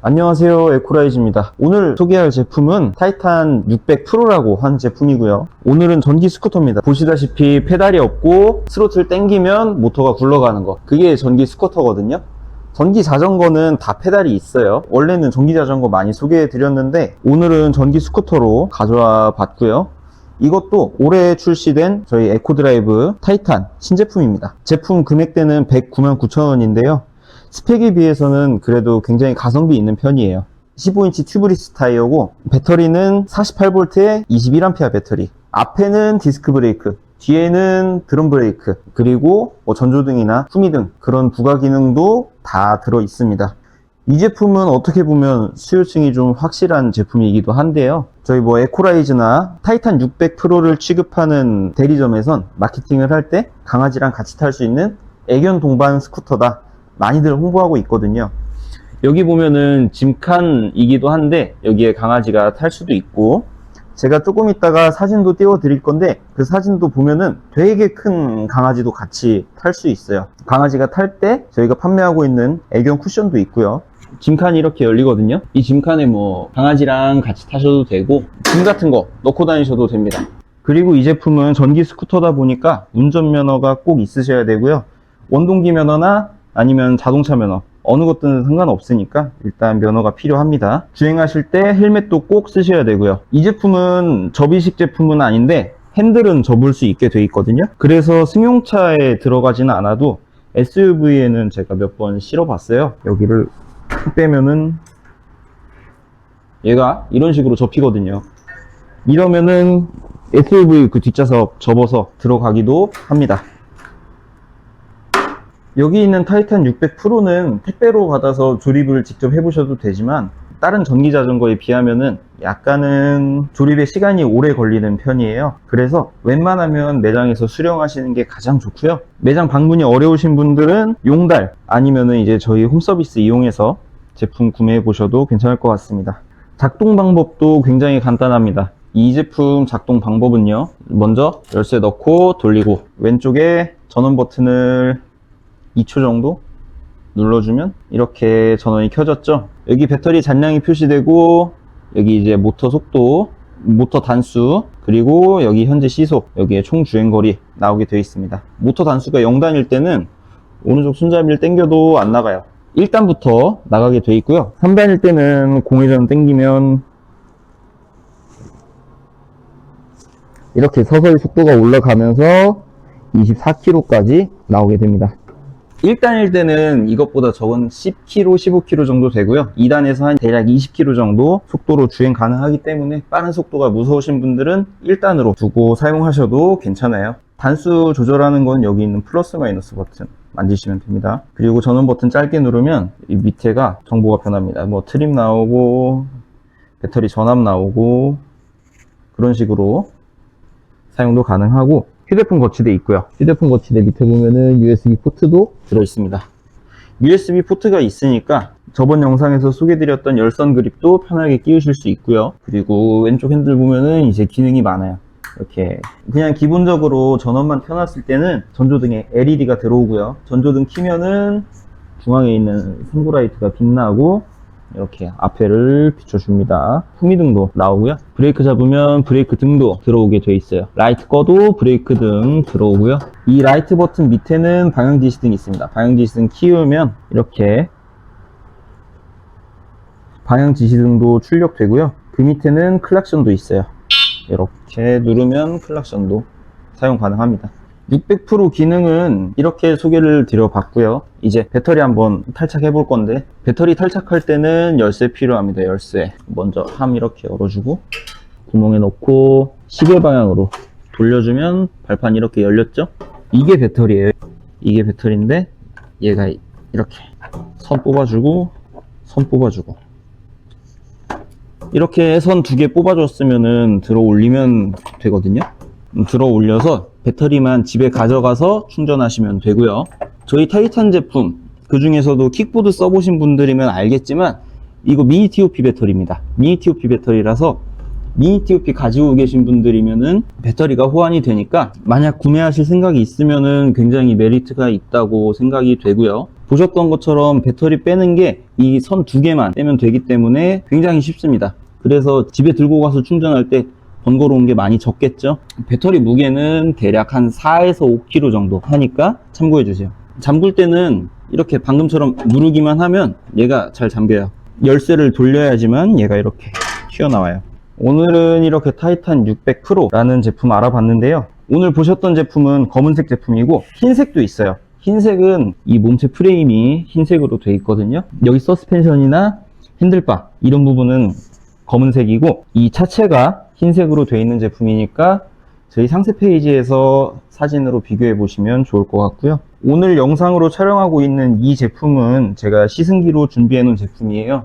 안녕하세요 에코라이즈입니다. 오늘 소개할 제품은 타이탄 600 프로라고 한 제품이고요. 오늘은 전기 스쿠터입니다. 보시다시피 페달이 없고 스로틀 땡기면 모터가 굴러가는 거. 그게 전기 스쿠터거든요. 전기 자전거는 다 페달이 있어요. 원래는 전기 자전거 많이 소개해 드렸는데 오늘은 전기 스쿠터로 가져와 봤고요. 이것도 올해 출시된 저희 에코드라이브 타이탄 신제품입니다. 제품 금액대는 109만 9천원인데요 스펙에 비해서는 그래도 굉장히 가성비 있는 편이에요. 15인치 튜브리스 타이어고 배터리는 48V의 21A 배터리. 앞에는 디스크 브레이크, 뒤에는 드럼 브레이크, 그리고 뭐 전조등이나 후미등 그런 부가 기능도 다 들어 있습니다. 이 제품은 어떻게 보면 수요층이 좀 확실한 제품이기도 한데요. 저희 뭐 에코라이즈나 타이탄 600 프로를 취급하는 대리점에선 마케팅을 할 때 강아지랑 같이 탈 수 있는 애견 동반 스쿠터다. 많이들 홍보하고 있거든요. 여기 보면은 짐칸이기도 한데 여기에 강아지가 탈 수도 있고 제가 조금 있다가 사진도 띄워 드릴 건데 그 사진도 보면은 되게 큰 강아지도 같이 탈 수 있어요. 강아지가 탈 때 저희가 판매하고 있는 애견 쿠션도 있고요. 짐칸이 이렇게 열리거든요. 이 짐칸에 뭐 강아지랑 같이 타셔도 되고 짐 같은 거 넣고 다니셔도 됩니다. 그리고 이 제품은 전기 스쿠터다 보니까 운전면허가 꼭 있으셔야 되고요. 원동기 면허나 아니면 자동차 면허. 어느 것든 상관없으니까 일단 면허가 필요합니다. 주행하실 때 헬멧도 꼭 쓰셔야 되고요. 이 제품은 접이식 제품은 아닌데 핸들은 접을 수 있게 돼 있거든요. 그래서 승용차에 들어가지는 않아도 SUV에는 제가 몇 번 실어봤어요. 여기를 빼면은 얘가 이런 식으로 접히거든요. 이러면은 SUV 그 뒷좌석 접어서 들어가기도 합니다 여기 있는 타이탄 600 프로는 택배로 받아서 조립을 직접 해보셔도 되지만 다른 전기 자전거에 비하면은 약간은 조립에 시간이 오래 걸리는 편이에요. 그래서 웬만하면 매장에서 수령하시는 게 가장 좋고요. 매장 방문이 어려우신 분들은 용달 아니면은 이제 저희 홈서비스 이용해서 제품 구매해 보셔도 괜찮을 것 같습니다. 작동 방법도 굉장히 간단합니다. 이 제품 작동 방법은요. 먼저 열쇠 넣고 돌리고 왼쪽에 전원 버튼을 2초 정도 눌러주면 이렇게 전원이 켜졌죠. 여기 배터리 잔량이 표시되고 여기 이제 모터 속도, 모터 단수, 그리고 여기 현재 시속, 여기에 총 주행거리 나오게 되어 있습니다. 모터 단수가 0단일 때는 오른쪽 손잡이를 당겨도 안 나가요. 1단부터 나가게 되어 있고요. 3단일 때는 공회전 당기면 이렇게 서서히 속도가 올라가면서 24km까지 나오게 됩니다. 1단일 때는 이것보다 적은 10km, 15km 정도 되고요. 2단에서 한 대략 20km 정도 속도로 주행 가능하기 때문에 빠른 속도가 무서우신 분들은 1단으로 두고 사용하셔도 괜찮아요. 단수 조절하는 건 여기 있는 플러스 마이너스 버튼 만지시면 됩니다. 그리고 전원 버튼 짧게 누르면 이 밑에가 정보가 변합니다. 뭐 트림 나오고 배터리 전압 나오고 그런 식으로 사용도 가능하고 휴대폰 거치대 있고요. 휴대폰 거치대 밑에 보면은 USB 포트도 들어 있습니다. USB 포트가 있으니까 저번 영상에서 소개드렸던 열선 그립도 편하게 끼우실 수 있고요. 그리고 왼쪽 핸들 보면은 이제 기능이 많아요. 이렇게 그냥 기본적으로 전원만 켜놨을 때는 전조등에 LED가 들어오고요. 전조등 키면은 중앙에 있는 삼구라이트가 빛나고 이렇게 앞에를 비춰줍니다. 후미등도 나오고요. 브레이크 잡으면 브레이크 등도 들어오게 돼 있어요. 라이트 꺼도 브레이크 등 들어오고요. 이 라이트 버튼 밑에는 방향 지시등이 있습니다. 방향 지시등 키우면 이렇게 방향 지시등도 출력되고요. 그 밑에는 클락션도 있어요. 이렇게 누르면 클락션도 사용 가능합니다. 600% 기능은 이렇게 소개를 드려봤고요. 이제 배터리 한번 탈착해 볼 건데 배터리 탈착할 때는 열쇠 필요합니다. 열쇠 먼저 함 이렇게 열어주고 구멍에 넣고 시계 방향으로 돌려주면 발판 이렇게 열렸죠? 이게 배터리예요. 이게 배터리인데 얘가 이렇게 선 뽑아주고 선 뽑아주고 이렇게 선 두 개 뽑아줬으면은 들어 올리면 되거든요. 음, 들어 올려서 배터리만 집에 가져가서 충전하시면 되고요. 저희 타이탄 제품 그 중에서도 킥보드 써보신 분들이면 알겠지만 이거 미니 TOP 배터리입니다. 미니 TOP 배터리라서 미니 TOP 가지고 계신 분들이면은 배터리가 호환이 되니까 만약 구매하실 생각이 있으면은 굉장히 메리트가 있다고 생각이 되고요. 보셨던 것처럼 배터리 빼는 게 이 선 두 개만 빼면 되기 때문에 굉장히 쉽습니다. 그래서 집에 들고 가서 충전할 때 번거로운 게 많이 적겠죠? 배터리 무게는 대략 한 4에서 5kg 정도 하니까 참고해 주세요. 잠글 때는 이렇게 방금처럼 누르기만 하면 얘가 잘 잠겨요. 열쇠를 돌려야지만 얘가 이렇게 튀어나와요. 오늘은 이렇게 타이탄 600 프로라는 제품 알아봤는데요. 오늘 보셨던 제품은 검은색 제품이고 흰색도 있어요. 흰색은 이 몸체 프레임이 흰색으로 돼 있거든요. 여기 서스펜션이나 핸들바 이런 부분은 검은색이고 이 차체가 흰색으로 돼 있는 제품이니까 저희 상세 페이지에서 사진으로 비교해 보시면 좋을 것 같고요. 오늘 영상으로 촬영하고 있는 이 제품은 제가 시승기로 준비해 놓은 제품이에요.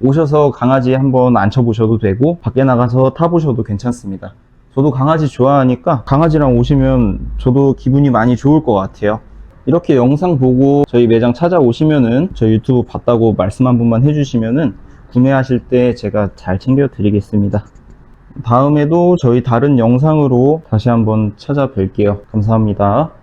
오셔서 강아지 한번 앉혀보셔도 되고 밖에 나가서 타보셔도 괜찮습니다. 저도 강아지 좋아하니까 강아지랑 오시면 저도 기분이 많이 좋을 것 같아요. 이렇게 영상 보고 저희 매장 찾아오시면은 저희 유튜브 봤다고 말씀 한 번만 해주시면은 구매하실 때 제가 잘 챙겨 드리겠습니다. 다음에도 저희 다른 영상으로 다시 한번 찾아뵐게요. 감사합니다.